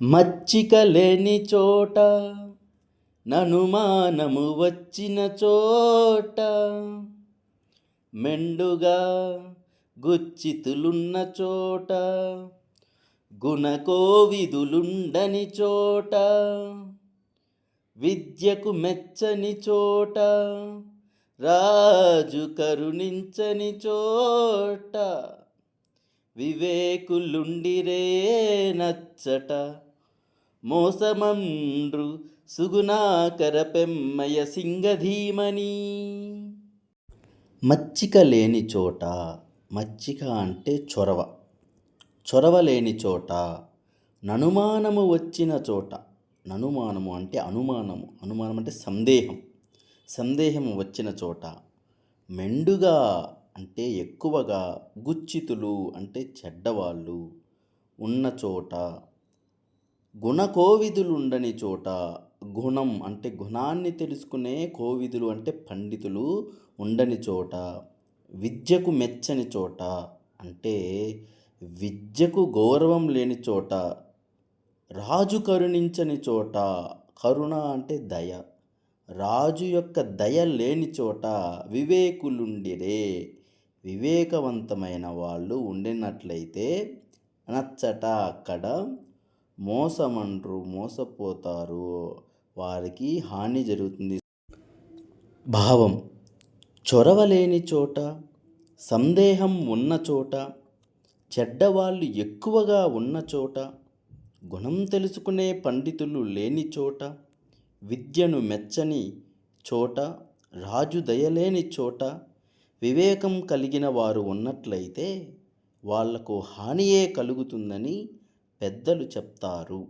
మచ్చిక లేని చోట ననుమానము వచ్చిన చోట మెండుగా గుచ్చితులున్న చోట గుణకోవిదులుండని చోట విద్యకు మెచ్చని చోట రాజు కరుణించని చోట వివేకులుండిరే నచ్చట మోసమండ్రు సుగుణాకర పెమ్మయ సింగధీమని. మచ్చిక లేని చోట మచ్చిక అంటే చొరవ. చొరవ లేని చోట ననుమానము వచ్చిన చోట. ననుమానము అంటే అనుమానము. అనుమానం అంటే సందేహం. సందేహం వచ్చిన చోట. మెండుగా అంటే ఎక్కువగా గుచ్చితులు అంటే చెడ్డవాళ్ళు. ఉన్న చోట గుణకోవిదులు ఉండని చోట గుణం అంటే గుణాన్ని తెలుసుకునే కోవిదులు అంటే పండితులు ఉండని చోట విద్యకు మెచ్చని చోట అంటే విద్యకు గౌరవం లేని చోట రాజు కరుణించని చోట కరుణ అంటే దయ రాజు యొక్క దయ లేని చోట వివేకులుండిరే వివేకవంతమైన వాళ్ళు ఉండినట్లయితే నచ్చట అక్కడ మోసమంటారు మోసపోతారు. వారికి హాని జరుగుతుంది. భావం. చొరవ లేని చోట సందేహం ఉన్న చోట చెడ్డవాళ్ళు ఎక్కువగా ఉన్న చోట గుణం తెలుసుకునే పండితులు లేని చోట విద్యను మెచ్చని చోట రాజు దయలేని చోట వివేకం కలిగిన వారు ఉన్నట్లయితే వాళ్ళకు హానియే కలుగుతుందని పెద్దలు చెప్తారు.